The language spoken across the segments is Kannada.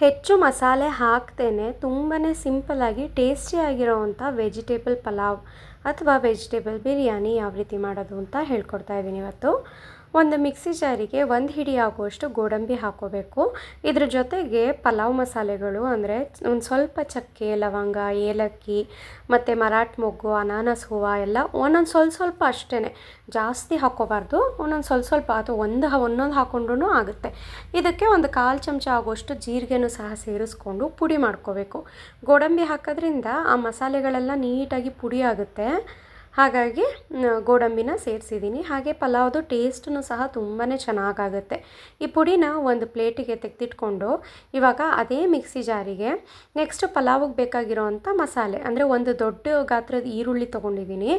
ಹೆಚ್ಚು ಮಸಾಲೆ ಹಾಕ್ತೇನೆ. ತುಂಬಾ ಸಿಂಪಲ್ಲಾಗಿ ಟೇಸ್ಟಿಯಾಗಿರೋವಂಥ ವೆಜಿಟೇಬಲ್ ಪಲಾವ್. ಅಥವಾ ವೆಜಿಟೇಬಲ್ ಬಿರಿಯಾನಿ ಯಾವ ರೀತಿ ಮಾಡೋದು ಅಂತ ಹೇಳ್ಕೊಡ್ತಾ ಇದ್ದೀನಿ ಇವತ್ತು. ಒಂದು ಮಿಕ್ಸಿ ಜಾರಿಗೆ ಒಂದು ಹಿಡಿ ಆಗುವಷ್ಟು ಗೋಡಂಬಿ ಹಾಕೋಬೇಕು. ಇದ್ರ ಜೊತೆಗೆ ಪಲಾವ್ ಮಸಾಲೆಗಳು ಅಂದರೆ ಒಂದು ಸ್ವಲ್ಪ ಚಕ್ಕೆ, ಲವಂಗ, ಏಲಕ್ಕಿ ಮತ್ತು ಮರಾಠ ಮೊಗ್ಗು, ಅನಾನಸ್ ಹೂವು ಎಲ್ಲ ಒಂದೊಂದು ಸ್ವಲ್ಪ ಸ್ವಲ್ಪ ಅಷ್ಟೇ ಜಾಸ್ತಿ ಹಾಕೋಬಾರ್ದು. ಒಂದೊಂದು ಸ್ವಲ್ಪ ಸ್ವಲ್ಪ ಅಥವಾ ಒಂದು ಒಂದೊಂದು ಹಾಕೊಂಡ್ರೂ ಆಗುತ್ತೆ. ಇದಕ್ಕೆ ಒಂದು ಕಾಲು ಚಮಚ ಆಗುವಷ್ಟು ಜೀರಿಗೆನೂ ಸಹ ಸೇರಿಸ್ಕೊಂಡು ಪುಡಿ ಮಾಡ್ಕೋಬೇಕು. ಗೋಡಂಬಿ ಹಾಕೋದ್ರಿಂದ ಆ ಮಸಾಲೆಗಳೆಲ್ಲ ನೀಟಾಗಿ ಪುಡಿ ಆಗುತ್ತೆ. ಹಾಗಾಗಿ ಗೋಡಂಬಿನ ಸೇರಿಸಿದ್ದೀನಿ. ಹಾಗೆ ಪಲಾವ್ದು ಟೇಸ್ಟೂ ಸಹ ತುಂಬಾ ಚೆನ್ನಾಗಾಗುತ್ತೆ. ಈ ಪುಡಿನ ಒಂದು ಪ್ಲೇಟಿಗೆ ತೆಗೆದಿಟ್ಕೊಂಡು, ಇವಾಗ ಅದೇ ಮಿಕ್ಸಿ ಜಾರಿಗೆ ನೆಕ್ಸ್ಟ್ ಪಲಾವಿಗೆ ಬೇಕಾಗಿರೋವಂಥ ಮಸಾಲೆ, ಅಂದರೆ ಒಂದು ದೊಡ್ಡ ಗಾತ್ರದ ಈರುಳ್ಳಿ ತೊಗೊಂಡಿದ್ದೀನಿ.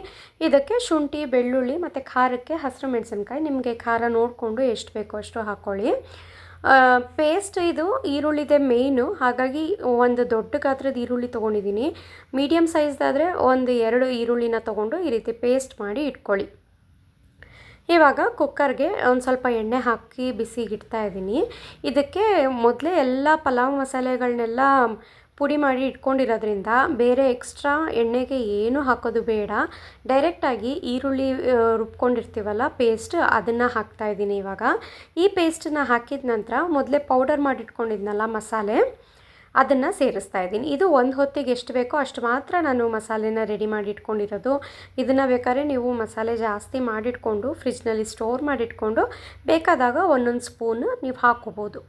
ಇದಕ್ಕೆ ಶುಂಠಿ, ಬೆಳ್ಳುಳ್ಳಿ ಮತ್ತು ಖಾರಕ್ಕೆ ಹಸಿರು ಮೆಣಸಿನ್ಕಾಯಿ. ನಿಮಗೆ ಖಾರ ನೋಡಿಕೊಂಡು ಎಷ್ಟು ಬೇಕೋ ಅಷ್ಟು ಹಾಕ್ಕೊಳ್ಳಿ ಪೇಸ್ಟ್ ಇದು ಈರುಳ್ಳಿದೆ ಮೇಯ್ನು ಹಾಗಾಗಿ ಒಂದು ದೊಡ್ಡ ಗಾತ್ರದ ಈರುಳ್ಳಿ ತೊಗೊಂಡಿದ್ದೀನಿ. ಮೀಡಿಯಮ್ ಸೈಜ್ದಾದರೆ ಒಂದು ಎರಡು ಈರುಳ್ಳಿನ ತೊಗೊಂಡು ಈ ರೀತಿ ಪೇಸ್ಟ್ ಮಾಡಿ ಇಟ್ಕೊಳ್ಳಿ. ಇವಾಗ ಕುಕ್ಕರ್ಗೆ ಒಂದು ಸ್ವಲ್ಪ ಎಣ್ಣೆ ಹಾಕಿ ಬಿಸಿಗಿಡ್ತಾ ಇದ್ದೀನಿ. ಇದಕ್ಕೆ ಮೊದಲೇ ಎಲ್ಲ ಪಲಾವ್ ಮಸಾಲೆಗಳನ್ನೆಲ್ಲ ಪುಡಿ ಮಾಡಿ ಇಟ್ಕೊಂಡಿರೋದ್ರಿಂದ ಬೇರೆ ಎಕ್ಸ್ಟ್ರಾ ಎಣ್ಣೆಗೆ ಏನು ಹಾಕೋದು ಬೇಡ. ಡೈರೆಕ್ಟಾಗಿ ಈರುಳ್ಳಿ ರುಬ್ಕೊಂಡಿರ್ತೀವಲ್ಲ ಪೇಸ್ಟ್ ಅದನ್ನು ಹಾಕ್ತಾಯಿದ್ದೀನಿ ಇವಾಗ. ಈ ಪೇಸ್ಟನ್ನ ಹಾಕಿದ ನಂತರ ಮೊದಲೇ ಪೌಡರ್ ಮಾಡಿಟ್ಕೊಂಡಿದ್ನಲ್ಲ ಮಸಾಲೆ. ಅದನ್ನು ಸೇರಿಸ್ತಾ ಇದ್ದೀನಿ. ಇದು ಒಂದು ಹೊತ್ತಿಗೆ ಎಷ್ಟು ಬೇಕೋ ಅಷ್ಟು ಮಾತ್ರ ನಾನು ಮಸಾಲೆನ ರೆಡಿ ಮಾಡಿ ಇಟ್ಕೊಂಡಿರೋದು ಇದನ್ನು ಬೇಕಾದ್ರೆ ನೀವು ಮಸಾಲೆ ಜಾಸ್ತಿ ಮಾಡಿಟ್ಕೊಂಡು ಫ್ರಿಜ್ನಲ್ಲಿ ಸ್ಟೋರ್ ಮಾಡಿಟ್ಕೊಂಡು ಬೇಕಾದಾಗ ಒಂದೊಂದು ಸ್ಪೂನು ನೀವು ಹಾಕೋಬೋದು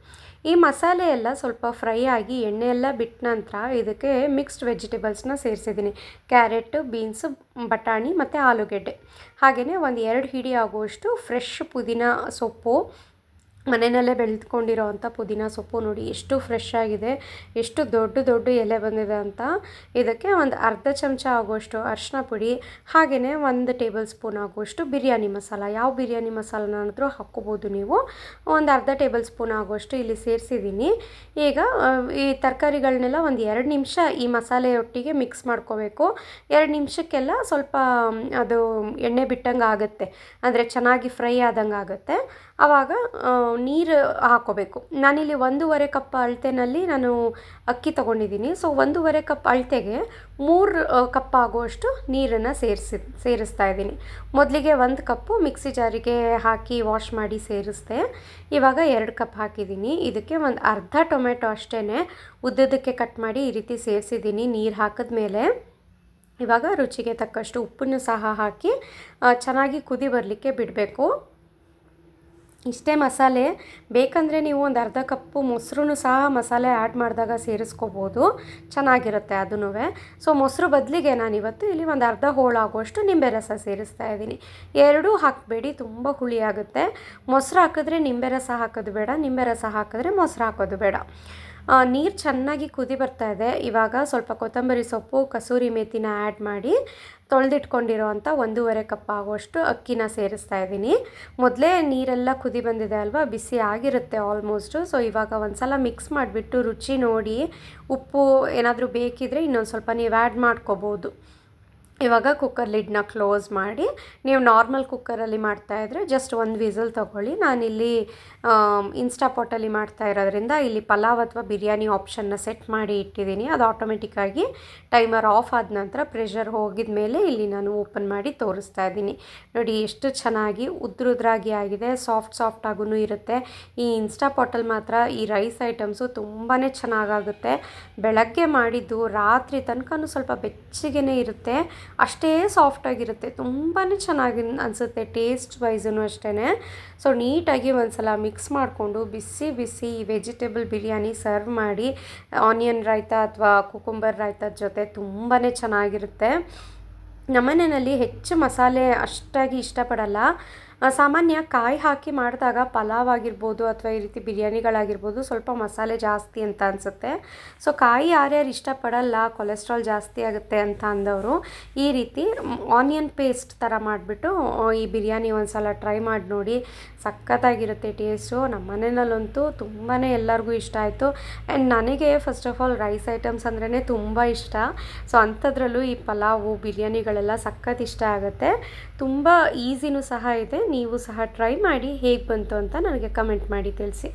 ಈ ಮಸಾಲೆ ಎಲ್ಲ ಸ್ವಲ್ಪ ಫ್ರೈ ಆಗಿ ಎಣ್ಣೆ ಎಲ್ಲ ಬಿಟ್ಟ ನಂತರ ಇದಕ್ಕೆ ಮಿಕ್ಸ್ಡ್ ವೆಜಿಟೇಬಲ್ಸ್ನ ಸೇರಿಸಿದ್ದೀನಿ. ಕ್ಯಾರೆಟ್ ಬೀನ್ಸು ಬಟಾಣಿ ಮತ್ತು ಆಲೂಗೆಡ್ಡೆ. ಹಾಗೆಯೇ ಒಂದು ಎರಡು ಹಿಡಿ ಆಗುವಷ್ಟು ಫ್ರೆಶ್ ಪುದೀನ ಸೊಪ್ಪು ಮನೆಯಲ್ಲೇ ಬೆಳೆದುಕೊಂಡಿರೋ ಅಂಥ ಪುದೀನ ಸೊಪ್ಪು ನೋಡಿ ಎಷ್ಟು ಫ್ರೆಶ್ ಆಗಿದೆ, ಎಷ್ಟು ದೊಡ್ಡ ದೊಡ್ಡ ಎಲೆ ಬಂದಿದೆ ಅಂತ. ಇದಕ್ಕೆ ಒಂದು ಅರ್ಧ ಚಮಚ ಆಗುವಷ್ಟು ಅರಿಶಿನ ಪುಡಿ ಹಾಗೆಯೇ ಒಂದು ಟೇಬಲ್ ಸ್ಪೂನ್ ಆಗುವಷ್ಟು ಬಿರಿಯಾನಿ ಮಸಾಲ. ಯಾವ ಬಿರಿಯಾನಿ ಮಸಾಲನಾದರೂ ಹಾಕ್ಕೋಬೋದು ನೀವು. ಒಂದು ಅರ್ಧ ಟೇಬಲ್ ಸ್ಪೂನ್ ಆಗುವಷ್ಟು ಇಲ್ಲಿ ಸೇರಿಸಿದ್ದೀನಿ. ಈಗ ಈ ತರಕಾರಿಗಳನ್ನೆಲ್ಲ ಒಂದು ಎರಡು ನಿಮಿಷ ಈ ಮಸಾಲೆಯೊಟ್ಟಿಗೆ ಮಿಕ್ಸ್ ಮಾಡ್ಕೋಬೇಕು. ಎರಡು ನಿಮಿಷಕ್ಕೆಲ್ಲ ಸ್ವಲ್ಪ ಅದು ಎಣ್ಣೆ ಬಿಟ್ಟಂಗೆ ಆಗುತ್ತೆ ಅಂದರೆ ಚೆನ್ನಾಗಿ ಫ್ರೈ ಆದಂಗೆ ಆಗುತ್ತೆ ಆವಾಗ ನೀರು ಹಾಕ್ಕೋಬೇಕು ನಾನಿಲ್ಲಿ ಒಂದೂವರೆ ಕಪ್ ಅಳತೆನಲ್ಲಿ ನಾನು ಅಕ್ಕಿ ತೊಗೊಂಡಿದ್ದೀನಿ. ಸೊ, ಒಂದೂವರೆ ಕಪ್ ಅಳತೆಗೆ ಮೂರು ಕಪ್ ಆಗುವಷ್ಟು ನೀರನ್ನು ಸೇರಿಸಿ, ಸೇರಿಸ್ತಾ ಇದ್ದೀನಿ. ಮೊದಲಿಗೆ ಒಂದು ಕಪ್ಪು ಮಿಕ್ಸಿ ಜಾರಿಗೆ ಹಾಕಿ ವಾಶ್ ಮಾಡಿ ಸೇರಿಸ್ದೆ. ಇವಾಗ ಎರಡು ಕಪ್ ಹಾಕಿದ್ದೀನಿ. ಇದಕ್ಕೆ ಒಂದು ಅರ್ಧ ಟೊಮೆಟೊ ಅಷ್ಟೇ ಉದ್ದದಕ್ಕೆ ಕಟ್ ಮಾಡಿ ಈ ರೀತಿ ಸೇರಿಸಿದ್ದೀನಿ ನೀರು ಹಾಕಿದ್ಮೇಲೆ. ಇವಾಗ ರುಚಿಗೆ ತಕ್ಕಷ್ಟು ಉಪ್ಪನ್ನು ಸಹ ಹಾಕಿ ಚೆನ್ನಾಗಿ ಕುದಿ ಬರಲಿಕ್ಕೆ ಬಿಡಬೇಕು. ಇಷ್ಟೇ ಮಸಾಲೆ. ಬೇಕಂದರೆ ನೀವು ಒಂದು ಅರ್ಧ ಕಪ್ಪು ಮೊಸರು ಸಹ ಮಸಾಲೆ ಆ್ಯಡ್ ಮಾಡಿದಾಗ ಸೇರಿಸ್ಕೋಬೋದು. ಚೆನ್ನಾಗಿರುತ್ತೆ ಅದೂ ಸೊ, ಮೊಸರು ಬದಲಿಗೆ ನಾನಿವತ್ತು ಇಲ್ಲಿ ಒಂದು ಅರ್ಧ ಹೋಳಾಗುವಷ್ಟು ನಿಂಬೆ ರಸ ಸೇರಿಸ್ತಾ ಇದ್ದೀನಿ. ಎರಡೂ ಹಾಕಬೇಡಿ, ತುಂಬ ಹುಳಿ ಆಗುತ್ತೆ. ಮೊಸರು ಹಾಕಿದ್ರೆ ನಿಂಬೆ ರಸ ಹಾಕೋದು ಬೇಡ ನಿಂಬೆ ರಸ ಹಾಕಿದ್ರೆ ಮೊಸರು ಹಾಕೋದು ಬೇಡ. ನೀರು ಚೆನ್ನಾಗಿ ಕುದಿ ಬರ್ತಾ ಇದೆ. ಇವಾಗ ಸ್ವಲ್ಪ ಕೊತ್ತಂಬರಿ ಸೊಪ್ಪು, ಕಸೂರಿ ಮೇಥಿನ ಆ್ಯಡ್ ಮಾಡಿ ತೊಳೆದಿಟ್ಕೊಂಡಿರೋವಂಥ ಒಂದೂವರೆ ಕಪ್ ಆಗುವಷ್ಟು ಅಕ್ಕಿನ ಸೇರಿಸ್ತಾ ಇದ್ದೀನಿ. ಮೊದಲೇ ನೀರೆಲ್ಲ ಕುದಿ ಬಂದಿದೆ ಅಲ್ವಾ? ಬಿಸಿ ಆಗಿರುತ್ತೆ ಆಲ್ಮೋಸ್ಟು ಸೊ ಇವಾಗ ಒಂದು ಸಲ ಮಿಕ್ಸ್ ಮಾಡಿಬಿಟ್ಟು ರುಚಿ ನೋಡಿ, ಉಪ್ಪು ಏನಾದರೂ ಬೇಕಿದ್ರೆ ಇನ್ನೊಂದು ಸ್ವಲ್ಪ ನೀವು ಆ್ಯಡ್ ಮಾಡ್ಕೋಬೋದು. ಇವಾಗ ಕುಕ್ಕರ್ ಲಿಡ್ನ ಕ್ಲೋಸ್ ಮಾಡಿ, ನೀವು ನಾರ್ಮಲ್ ಕುಕ್ಕರಲ್ಲಿ ಮಾಡ್ತಾಯಿದ್ರೆ ಜಸ್ಟ್ ಒಂದು ವಿಸಲ್ ತೊಗೊಳ್ಳಿ. ನಾನಿಲ್ಲಿ ಇನ್ಸ್ಟಾಪಾಟಲ್ಲಿ ಮಾಡ್ತಾ ಇರೋದ್ರಿಂದ ಇಲ್ಲಿ ಪಲಾವ್ ಅಥವಾ ಬಿರಿಯಾನಿ ಆಪ್ಷನ್ನ ಸೆಟ್ ಮಾಡಿ ಇಟ್ಟಿದ್ದೀನಿ. ಅದು ಆಟೋಮೆಟಿಕ್ಕಾಗಿ ಟೈಮರ್ ಆಫ್ ಆದ ನಂತರ ಪ್ರೆಷರ್ ಹೋಗಿದ ಮೇಲೆ ಇಲ್ಲಿ ನಾನು ಓಪನ್ ಮಾಡಿ ತೋರಿಸ್ತಾ ಇದ್ದೀನಿ. ನೋಡಿ ಎಷ್ಟು ಚೆನ್ನಾಗಿ ಉದ್ರುದ್ರಾಗಿ ಆಗಿದೆ ಸಾಫ್ಟ್ ಸಾಫ್ಟ್ ಆಗೂ ಇರುತ್ತೆ. ಈ ಇನ್ಸ್ಟಾಪಾಟಲ್ಲಿ ಮಾತ್ರ ಈ ರೈಸ್ ಐಟಮ್ಸು ತುಂಬಾ ಚೆನ್ನಾಗಾಗುತ್ತೆ. ಬೆಳಗ್ಗೆ ಮಾಡಿದ್ದು ರಾತ್ರಿ ತನಕನೂ ಸ್ವಲ್ಪ ಬೆಚ್ಚಗೇ ಇರುತ್ತೆ. ಅಷ್ಟೇ ಸಾಫ್ಟಾಗಿರುತ್ತೆ ತುಂಬಾ ಚೆನ್ನಾಗಿ ಅನಿಸುತ್ತೆ ಟೇಸ್ಟ್ ವೈಸೂ ಅಷ್ಟೇ ಸೊ ನೀಟಾಗಿ ಒಂದು ಸಲ ಮಿಕ್ಸ್ ಮಾಡಿಕೊಂಡು ಬಿಸಿ ಬಿಸಿ ವೆಜಿಟೇಬಲ್ ಬಿರಿಯಾನಿ ಸರ್ವ್ ಮಾಡಿ ಆನಿಯನ್ ರಾಯ್ತ ಅಥವಾ ಕುಕುಂಬರ್ ರಾಯ್ತದ ಜೊತೆ ತುಂಬಾ ಚೆನ್ನಾಗಿರುತ್ತೆ. ನಮ್ಮನೆಯಲ್ಲಿ ಹೆಚ್ಚು ಮಸಾಲೆ ಅಷ್ಟಾಗಿ ಇಷ್ಟಪಡಲ್ಲ. ಸಾಮಾನ್ಯ ಕಾಯಿ ಹಾಕಿ ಮಾಡಿದಾಗ ಪಲಾವ್ ಆಗಿರ್ಬೋದು ಅಥವಾ ಈ ರೀತಿ ಬಿರಿಯಾನಿಗಳಾಗಿರ್ಬೋದು ಸ್ವಲ್ಪ ಮಸಾಲೆ ಜಾಸ್ತಿ ಅಂತ ಅನಿಸುತ್ತೆ. ಸೊ ಕಾಯಿ ಯಾರ್ಯಾರು ಇಷ್ಟಪಡಲ್ಲ ಕೊಲೆಸ್ಟ್ರಾಲ್ ಜಾಸ್ತಿ ಆಗುತ್ತೆ ಅಂತ ಅಂದವರು, ಈ ರೀತಿ ಆನಿಯನ್ ಪೇಸ್ಟ್ ಥರ ಮಾಡಿಬಿಟ್ಟು ಈ ಬಿರಿಯಾನಿ ಒಂದು ಸಲ ಟ್ರೈ ಮಾಡಿ ನೋಡಿ. ಸಖತ್ತಾಗಿರುತ್ತೆ ಟೇಸ್ಟು ನಮ್ಮ ಮನೆಯಲ್ಲಂತೂ ತುಂಬಾ ಎಲ್ಲರಿಗೂ ಇಷ್ಟ ಆಯಿತು. ಆ್ಯಂಡ್ ನನಗೆ first of all rice items ಅಂದ್ರೇ ತುಂಬ ಇಷ್ಟ. ಸೊ ಅಂಥದ್ರಲ್ಲೂ ಈ ಪಲಾವು, ಬಿರಿಯಾನಿಗಳೆಲ್ಲ ಸಖತ್ ಇಷ್ಟ ಆಗುತ್ತೆ. ತುಂಬ ಈಸಿನೂ ಸಹ ಇದೆ. ನೀವು ಸಹ ಟ್ರೈ ಮಾಡಿ ಹೇಗೆ ಬಂತು ಅಂತ ನನಗೆ ಕಮೆಂಟ್ ಮಾಡಿ ತಿಳಿಸಿ.